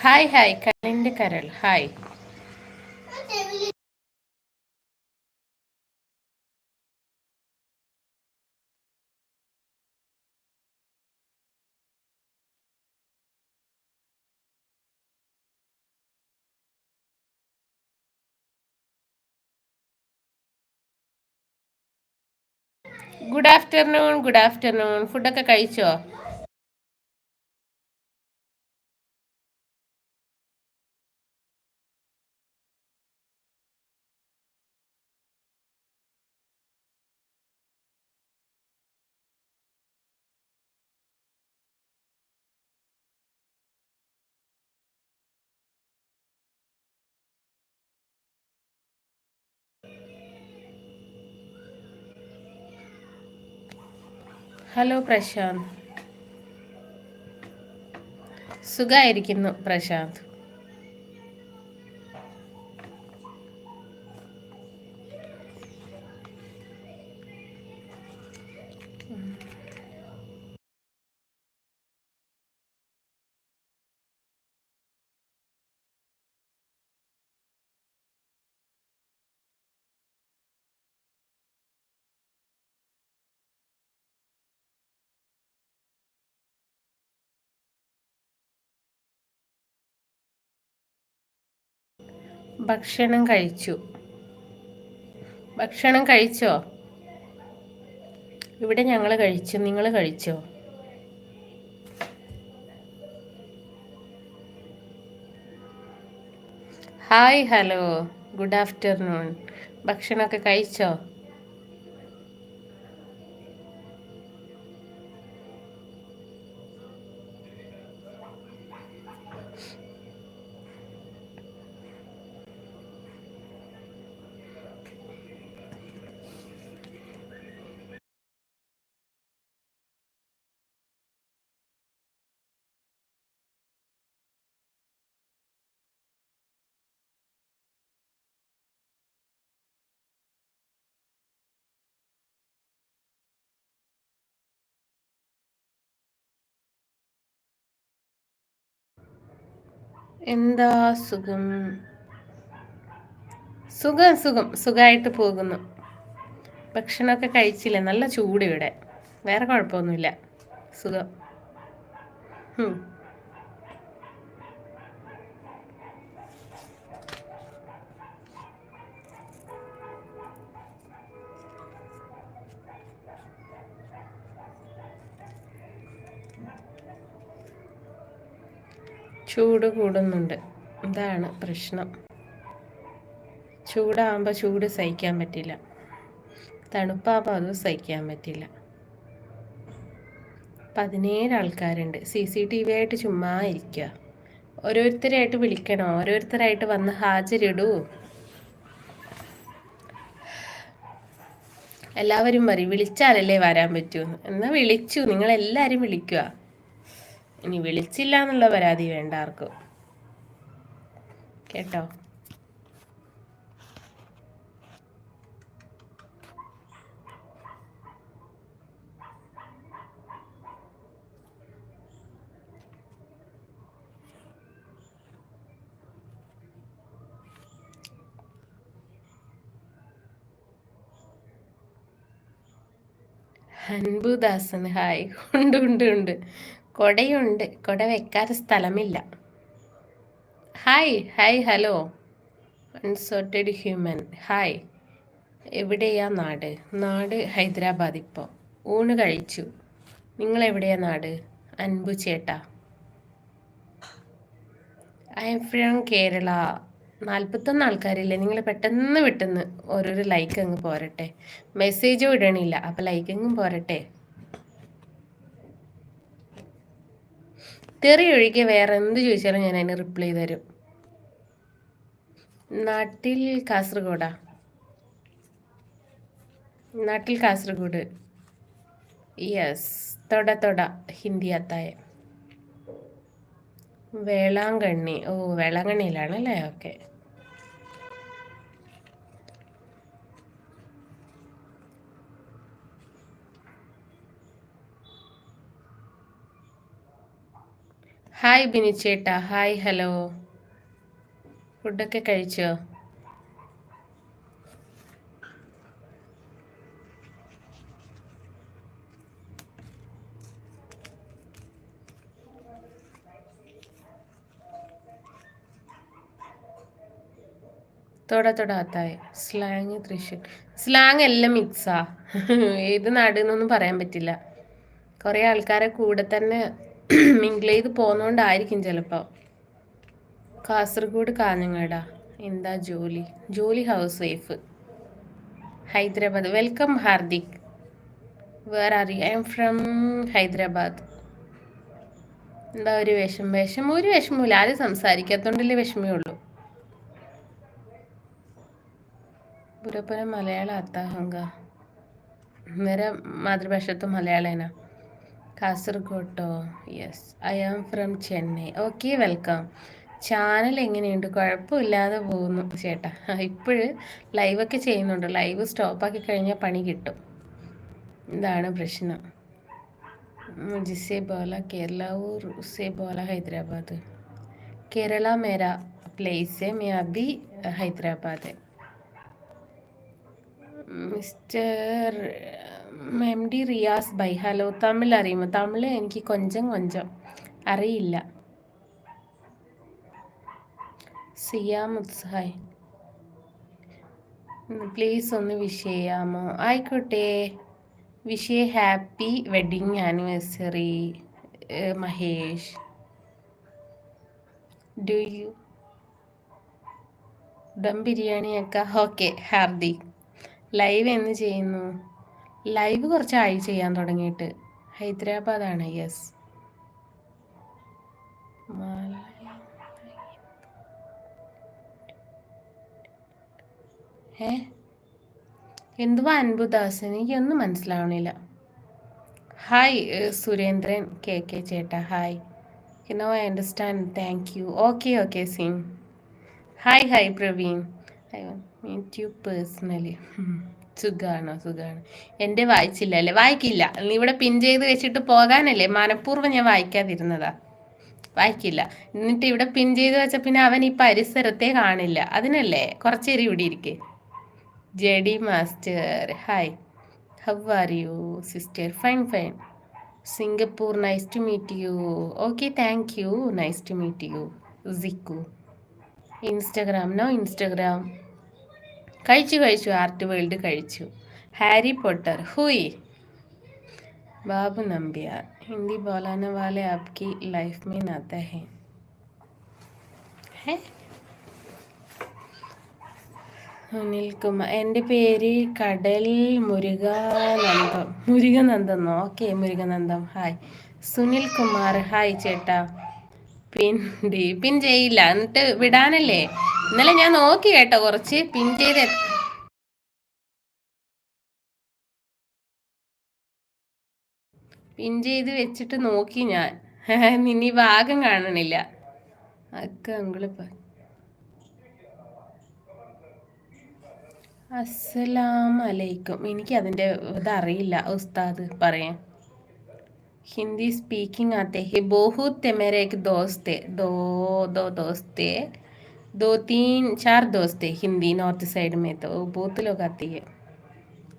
Hi hi കണ്ണിന്റെ കരൾ hi good afternoon good afternoon ഫുഡൊക്കെ കഴിച്ചോ? ഹലോ പ്രശാന്ത്. സുഖമായിരിക്കുന്നു പ്രശാന്ത്. ഭക്ഷണം കഴിച്ചു. ഭക്ഷണം കഴിച്ചോ? ഇവിടെ ഞങ്ങൾ കഴിച്ചു. നിങ്ങൾ കഴിച്ചോ? Hi hello. Good afternoon. ഭക്ഷണമൊക്കെ കഴിച്ചോ? എന്താ സുഖം? സുഖം സുഖം. സുഖമായിട്ട് പോകുന്നു. ഭക്ഷണമൊക്കെ കഴിച്ചില്ല? നല്ല ചൂട് ഇവിടെ. വേറെ കുഴപ്പമൊന്നുമില്ല. സുഖം. ചൂട് കൂടുന്നുണ്ട്. ഇതാണ് പ്രശ്നം. ചൂടാകുമ്പോൾ ചൂട് സഹിക്കാൻ പറ്റില്ല. തണുപ്പാകുമ്പോൾ അതും സഹിക്കാൻ പറ്റില്ല. പതിനേഴ് ആൾക്കാരുണ്ട്. സി സി ടി വി ആയിട്ട് ചുമ്മാ ഇരിക്കുക ഓരോരുത്തരായിട്ട് വിളിക്കണം. ഓരോരുത്തരായിട്ട് വന്ന് ഹാജരിടൂ. എല്ലാവരും പറയും വിളിച്ചാലല്ലേ വരാൻ പറ്റൂ? എന്നാൽ വിളിച്ചു. നിങ്ങളെല്ലാവരും വിളിക്കുക ഇനി വിളിച്ചില്ല എന്നുള്ള പരാതി വേണ്ട ആർക്കും. കേട്ടോ? ഹൻബുദാസൻ ഹായ്. ഉണ്ട് ഉണ്ട് ഉണ്ട്. കൊടയുണ്ട്. കൊട വെക്കാൻ സ്ഥലമില്ല. Hi hi hello unsorted human hi എവിടെയാ നാട്? നാട് ഹൈദരാബാദ് ഇപ്പോൾ ഊണ് കഴിച്ചു. നിങ്ങൾ എവിടെയാ നാട്? അൻപു ചേട്ടാ. ഐ എം ഫ്രം കേരള നാൽപ്പത്തൊന്ന് ആൾക്കാരില്ലേ? നിങ്ങൾ പെട്ടെന്ന് പെട്ടെന്ന് ഓരോരോ ലൈക്ക് അങ്ങ് പോരട്ടെ. മെസ്സേജും ഇടണില്ല. അപ്പോൾ ലൈക്ക് അങ്ങ് പോരട്ടെ. തെറി ഒഴികെ വേറെ എന്ത് ചോദിച്ചാലും ഞാൻ അതിന് റിപ്ലൈ തരും. നാട്ടിൽ കാസർഗോഡാ. നാട്ടിൽ കാസർഗോഡ്. യെസ് തൊട തൊട ഹിന്ദി അത്തായ. വേളാങ്കണ്ണി. ഓ വേളാങ്കണ്ണിയിലാണല്ലേ ഓക്കെ ഹായ് ബിനിച്ചേട്ടാ. Hi hello. ഫുഡൊക്കെ കഴിച്ചോ? തൊട തൊടാത്തായി സ്ലാങ് തൃശ്ശൂർ സ്ലാങ് എല്ലാം മിക്സാ. ഏത് നാട് എന്നൊന്നും പറയാൻ പറ്റില്ല. കുറേ ആൾക്കാരെ കൂടെ തന്നെ മിങ്കിൾ ചെയ്ത് പോകുന്നോണ്ടായിരിക്കും ചിലപ്പോ. കാസർഗോഡ് കാഞ്ഞങ്ങാടാ. എന്താ ജോലി? ജോലി housewife. Hyderabad. Welcome Hardik. Where are you I'm from Hyderabad. എന്താ ഒരു വിഷം വിഷം ഒരു വിഷമമില്ല ആരും സംസാരിക്കാത്തോണ്ടല്ലേ വിഷമേ ഉള്ളൂ. പുരപ്പുര മലയാള അത്താഹങ്ക വേറെ മാതൃഭാഷത്ത് മലയാളേനാ. കാസർഗോട്ടോ? Yes I am from Chennai okay welcome channel എങ്ങനെയുണ്ട്? കുഴപ്പമില്ലാതെ പോകുന്നു. ചേട്ടാ ഇപ്പോഴ് ലൈവൊക്കെ ചെയ്യുന്നുണ്ട്. ലൈവ് സ്റ്റോപ്പാക്കി കഴിഞ്ഞാൽ പണി കിട്ടും. ഇതാണ് പ്രശ്നം. ജിസെ ബോല കേരള ഊർ ഉസെ ബോല ഹൈദരാബാദ് കേരള മേര പ്ലേസ് മേ Abi Hyderabad mister M D Riyas bye. Hello Tamil അറിയുമോ? തമിഴ് എനിക്ക് കൊഞ്ചം കൊഞ്ചം. അറിയില്ല. സിയാം പ്ലീസ് ഒന്ന് വിഷ് ചെയ്യാമോ? ആയിക്കോട്ടെ. Wish happy wedding anniversary Mahesh. Do you dum ബിരിയാണിയൊക്കെ. ഓക്കെ ഹാർദിക്. ലൈവ് എന്ന് ചെയ്യുന്നു. ലൈവ് കുറച്ചായി ചെയ്യാൻ തുടങ്ങിയിട്ട്. ഹൈദരാബാദാണ് യെസ് ഏ? എന്തുവാ അൻപുദാസ്? എനിക്കൊന്നും മനസ്സിലാവണില്ല. ഹായ് സുരേന്ദ്രൻ കെ കെ ചേട്ടാ hi no I understand thank you okay okay Singh hi hi Praveen. I meet you personally സുഖാണോ? സുഖാണ്. എന്റെ വായിച്ചില്ല അല്ലേ? വായിക്കില്ല. ഇവിടെ പിൻ ചെയ്ത് വെച്ചിട്ട് പോകാനല്ലേ? മനഃപൂർവം ഞാൻ വായിക്കാതിരുന്നതാ. വായിക്കില്ല. എന്നിട്ട് ഇവിടെ പിൻ ചെയ്ത് വെച്ച പിന്നെ അവൻ ഈ പരിസരത്തെ കാണില്ല. അതിനല്ലേ? കുറച്ചേരി ഇവിടെ ഇരിക്കേ. J D master. Hi how are you sister fine fine Singapore nice to meet you okay thank you nice to meet you Sikh. Instagram no Instagram കഴിച്ചു കഴിച്ചു ആർട്ട് വേൾഡ് കഴിച്ചു. ഹാരി പോട്ടർ ഹുയി. ബാബു നമ്പ്യാർ ഹിന്ദി ബോലാന വാലെ ആപ്കി ലൈഫ് മീൻ നാത്ത ഹെ? സുനിൽ കുമാർ എന്റെ പേര് കടൽ Murukanandam. Murukanandam okay Murukanandam. Hi Sunil Kumar hi ചേട്ടാ. പിൻ പിൻ ചെയ്യില്ല. എന്നിട്ട് വിടാനല്ലേ? ഇന്നലെ ഞാൻ നോക്കി കേട്ടോ കുറച്ച്. പിൻ ചെയ്ത് പിൻ ചെയ്ത് വെച്ചിട്ട് നോക്കി ഞാൻ. നിന്നി ഭാഗം കാണണില്ല. അക്ക അങ്കിളിപ്പ അസ്സലാം അലൈക്കും എനിക്ക് അതിന്റെ ഇതറിയില്ല ഉസ്താദ് പറയാം ഹിന്ദി സ്പീക്കിംഗ് ആത്തെ ഹി बहुत मेरे एक दोस्त है दो दो दोस्त है दो तीन चार दोस्त है हिंदी नॉर्थ साइड में तो बहुत लोग आती है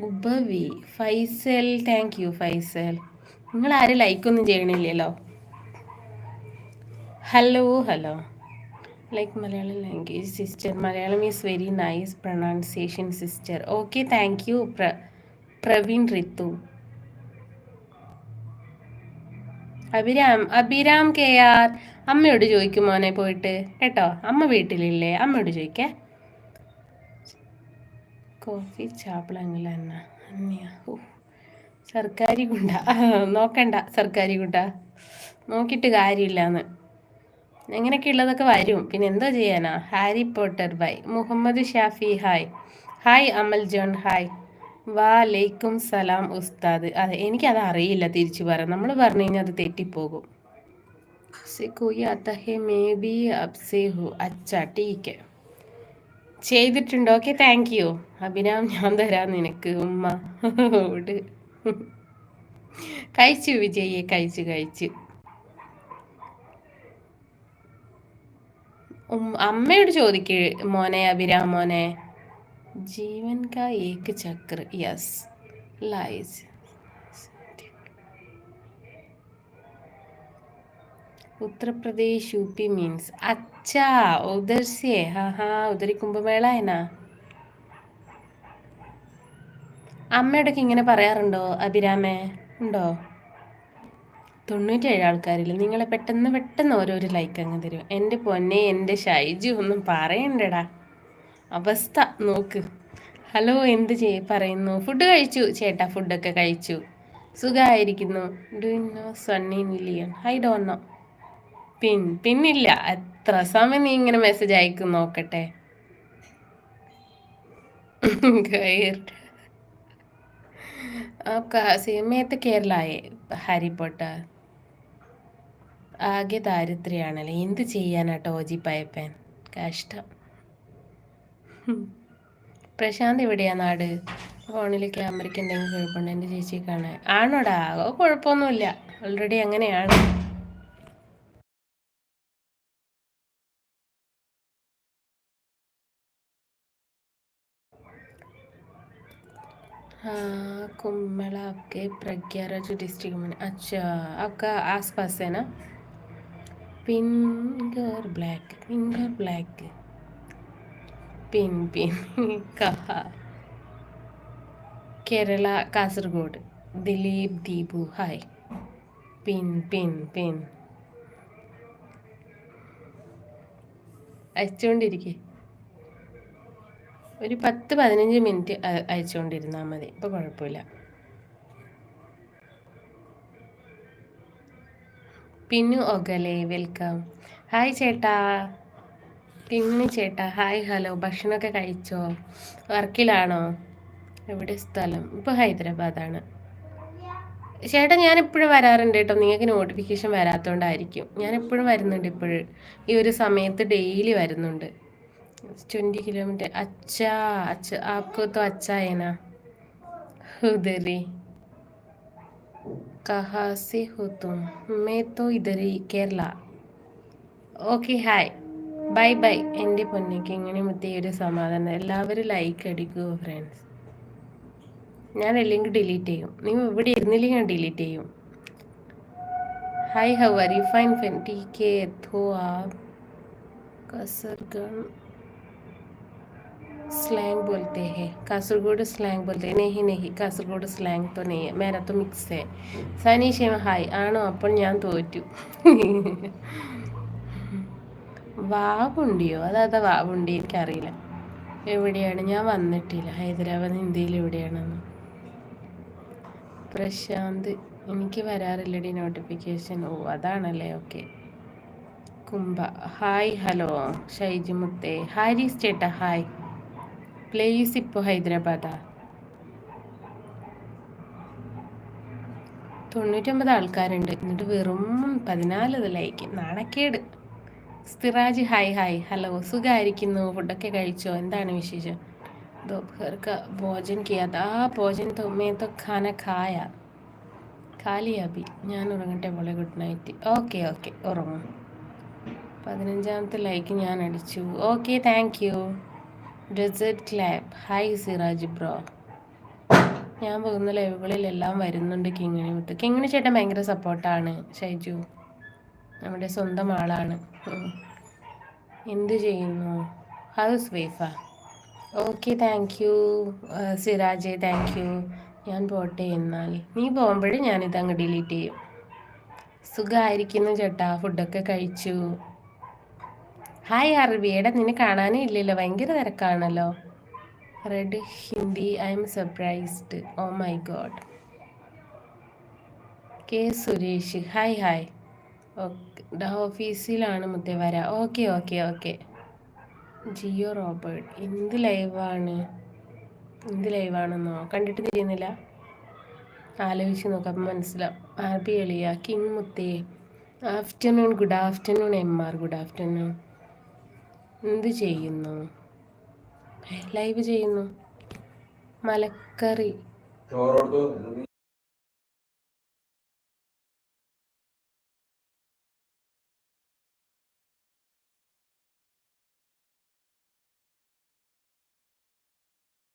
ഉപവി ഫൈസൽ താങ്ക് യു ഫൈസൽ നിങ്ങൾ ആരും ലൈക്കൊന്നും ചെയ്യണില്ലല്ലോ hello hello like Malayalam language sister Malayalam is very nice pronunciation sister okay thank you പ്ര പ്രവീൺ റിത്തു അഭിരാം അഭിരാം കെ ആർ. അമ്മയോട് ചോദിക്കും മോനെ പോയിട്ട്. കേട്ടോ? അമ്മ വീട്ടിലില്ലേ? അമ്മയോട് ചോദിക്കേ. കോഫി ചാപ്പിളങ്ങല സർക്കാരി ഗുണ്ട. നോക്കണ്ട സർക്കാരി ഗുണ്ട. നോക്കിയിട്ട് കാര്യമില്ലാന്ന്. എങ്ങനെയൊക്കെ ഉള്ളതൊക്കെ വരും. പിന്നെ എന്തോ ചെയ്യാനാ? Harry Potter bye. Muhammad Shafi hi. Hi Amal John hi. വാലൈക്കും സലാം ഉസ്താദ്. അതെ എനിക്കത് അറിയില്ല തിരിച്ചു പറയാം നമ്മൾ പറഞ്ഞു കഴിഞ്ഞാൽ അത് തെറ്റിപ്പോകും. ചെയ്തിട്ടുണ്ടോ ചെയ്തിട്ടുണ്ട്? Okay thank U. അഭിനാം ഞാൻ തരാം നിനക്ക്. ഉമ്മ ഓട്. കഴിച്ചു വിജയെ കഴിച്ചു കഴിച്ചു. അമ്മയോട് ചോദിക്ക് മോനെ അഭിരാം മോനെ. ജീവൻ കാ ഏക്ക് ചക്ര യസ് ലൈസ് उत्तर യു പി മീൻസ് अच्छा उधर से हाँ हाँ उधर ही कुंभ मेला है ना അമ്മയോടൊക്കെ ഇങ്ങനെ പറയാറുണ്ടോ അഭിരാമേ ഉണ്ടോ തൊണ്ണൂറ്റേഴ് ആൾക്കാരിൽ നിങ്ങളെ പെട്ടെന്ന് പെട്ടെന്ന് ഓരോരോ ലൈക്ക് അങ്ങ് തരും എൻ്റെ പൊന്നെ എൻ്റെ ഷൈജു ഒന്നും പറയണ്ടടാ അവസ്ഥ നോക്ക് ഹലോ എന്ത് ചെയ് പറയുന്നു ഫുഡ് കഴിച്ചു ചേട്ടാ ഫുഡൊക്കെ കഴിച്ചു സുഖമായിരിക്കുന്നു do know Sunny million I don't know പിൻ പിന്നില്ല എത്ര സമയം നീ ഇങ്ങനെ മെസ്സേജ് അയക്കും നോക്കട്ടെ आपका मैं तो കേരള ഹാരി പോട്ടർ ആകെ ദാരിദ്ര്യാണല്ലേ എന്ത് ചെയ്യാനാട്ടോ ഓജി പയപ്പൻ കഷ്ടം പ്രശാന്ത് എവിടെയാ നാട് ഫോണിൽ ക്യാമറയ്ക്ക് എന്തെങ്കിലും കുഴപ്പമുണ്ട് എൻ്റെ ചേച്ചി കാണാൻ ആണോടാ കുഴപ്പമൊന്നുമില്ല ഓൾറെഡി അങ്ങനെയാണ് हाँ कुंभ मेला आपके प्रज्ञाराज डिस्ट्रिक्ट में अच्छा आपका आसपास है ना finger black finger black pin pin Khehar. Kerala Kasaragod. Dileep Deepu hi. Pin pin pin. അയച്ചുകൊണ്ടിരിക്കെ. ഒരു പത്ത് പതിനഞ്ച് മിനിറ്റ് അയച്ചുകൊണ്ടിരുന്നാൽ മതി. ഇപ്പോൾ കുഴപ്പമില്ല. Pin ഒഗലെ welcome. ഹായ് ചേട്ടാ. പിന്നെ ചേട്ടാ ഹായ് ഹലോ. ഭക്ഷണമൊക്കെ കഴിച്ചോ? വർക്കിലാണോ? എവിടെ സ്ഥലം? ഇപ്പോൾ ഹൈദരാബാദാണ്. ചേട്ടാ ഞാൻ എപ്പോഴും വരാറുണ്ട് കേട്ടോ. നിങ്ങൾക്ക് നോട്ടിഫിക്കേഷൻ വരാത്തതുകൊണ്ടായിരിക്കും ഞാൻ എപ്പോഴും വരുന്നുണ്ട് ഇപ്പോഴും. ഈ ഒരു സമയത്ത് ഡെയിലി വരുന്നുണ്ട്. ട്വന്റി കിലോമീറ്റർ അച്ഛാ അച്ഛ ആപ്കോത്തോ അച്ഛായനാ ഉദരി കഹാസി ഹുതും. മേത്തോ തോ ഇതരി Kerala. Okay hi by bye എൻ്റെ പൊന്നയ്ക്ക് ഇങ്ങനെ മുത്തേ ഒരു സമാധാനം എല്ലാവരും ലൈക്ക് അടിക്കുക ഫ്രണ്ട്സ് ഞാൻ അല്ലെങ്കിൽ ഡിലീറ്റ് ചെയ്യും നിങ്ങൾ ഇവിടെ ഇരുന്നില്ലെങ്കിൽ ഞാൻ ഡിലീറ്റ് ചെയ്യും hi how are you fine fine T K थो आप कसरगढ़ स्लैंग बोलते हैं कासरगोड स्लैंग बोलते हैं नहीं नहीं കാസർഗോഡ് സ്ലാങ് तो नहीं है मेरा तो मिक्स है സനീഷ് ഹായ് ആണോ അപ്പോൾ ഞാൻ തോറ്റു വാവുണ്ടിയോ? അതാ വാവുണ്ടി എനിക്കറിയില്ല. എവിടെയാണ്? ഞാൻ വന്നിട്ടില്ല. ഹൈദരാബാദ് ഇന്ത്യയിൽ എവിടെയാണെന്ന്. പ്രശാന്ത് എനിക്ക് വരാറില്ലടി നോട്ടിഫിക്കേഷൻ ഓ അതാണല്ലേ. ഓക്കെ കുംഭ. ഹായ് ഹലോ ഷൈജി മുത്തേ. ഹാരിസ് ചേട്ടാ ഹായ് പ്ലേസ് ഇപ്പോൾ ഹൈദരാബാദാ. തൊണ്ണൂറ്റൊമ്പത് ആൾക്കാരുണ്ട്. എന്നിട്ട് വെറും പതിനാല് ലൈക്ക് നാണക്കേട്. സ്ഥിറാജ് ഹായ് ഹായ് ഹലോ സുഖമായിരിക്കുന്നു ഫുഡൊക്കെ കഴിച്ചോ എന്താണ് വിശേഷം दोपहर का भोजन किया था भोजन तो मैं तो खाना खाया खा ഞാൻ ഉറങ്ങട്ടെ പോലെ ഗുഡ് നൈറ്റ് ഓക്കെ ഓക്കെ ഉറങ്ങും പതിനഞ്ചാമത്തെ ലൈക്ക് ഞാൻ അടിച്ചു okay thank you desert club hi Siraj bro ഞാൻ പോകുന്ന ലൈവുകളിലെല്ലാം വരുന്നുണ്ട് കിങ്ങിണി വിട്ട് കിങ്ങിണി ചേട്ടൻ ഭയങ്കര സപ്പോർട്ടാണ് ഷൈജു നമ്മുടെ സ്വന്തം ആളാണ്. എന്ത് ചെയ്യുന്നു? ഹൗസ് വൈഫാ ഓക്കെ താങ്ക് യു സിറാജെ താങ്ക് യു ഞാൻ പോട്ടെ എന്നാൽ. നീ പോകുമ്പോഴേ ഞാനിത് അങ്ങ് ഡിലീറ്റ് ചെയ്യും. സുഖമായിരിക്കുന്നു ചേട്ടാ. ഫുഡൊക്കെ കഴിച്ചു. ഹായ് അറബി. എടാ നിന്നെ കാണാനേ ഇല്ലല്ലോ. ഭയങ്കര തിരക്കാണല്ലോ. Red Hindi I am surprised oh my God K Suresh. Hi hi okay ഓഫീസിലാണ് മുത്തേ വരാ okay okay okay. Jio Robert എന്ത് ലൈവാണ്? എന്ത് ലൈവാണെന്നോ? കണ്ടിട്ട് തിരിയുന്നില്ല. ആലോചിച്ച് നോക്കാം മനസ്സിലാവും. ആർബി എളിയ കിങ് മുത്തേ. Afternoon good afternoon M R good afternoon. എന്ത് ചെയ്യുന്നു? ലൈവ് ചെയ്യുന്നു. മലക്കറി.